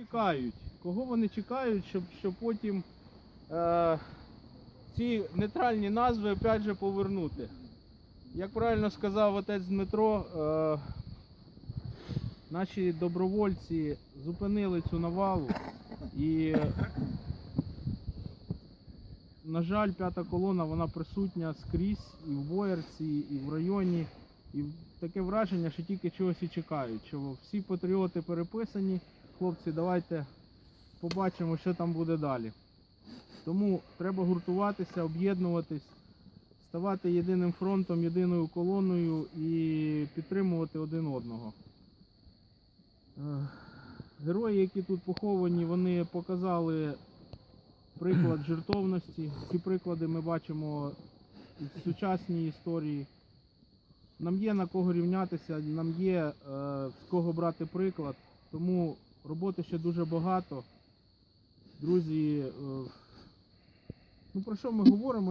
чекають? Кого вони чекають, щоб, щоб потім е, ці нейтральні назви опять же повернути? Як правильно сказав отець Дмитро, е, наші добровольці зупинили цю навалу і, на жаль, п'ята колона вона присутня скрізь і в Боярці, і в районі. І таке враження, що тільки чогось і чекають. Що всі патріоти переписані. Хлопці, давайте побачимо, що там буде далі. Тому треба гуртуватися, об'єднуватись, ставати єдиним фронтом, єдиною колоною і підтримувати один одного. Е, Герої, які тут поховані, вони показали приклад жертовності. Ці приклади ми бачимо в сучасній історії. Нам є на кого рівнятися, нам є е, з кого брати приклад, тому роботи ще дуже багато. Друзі, е, ну про що ми говоримо?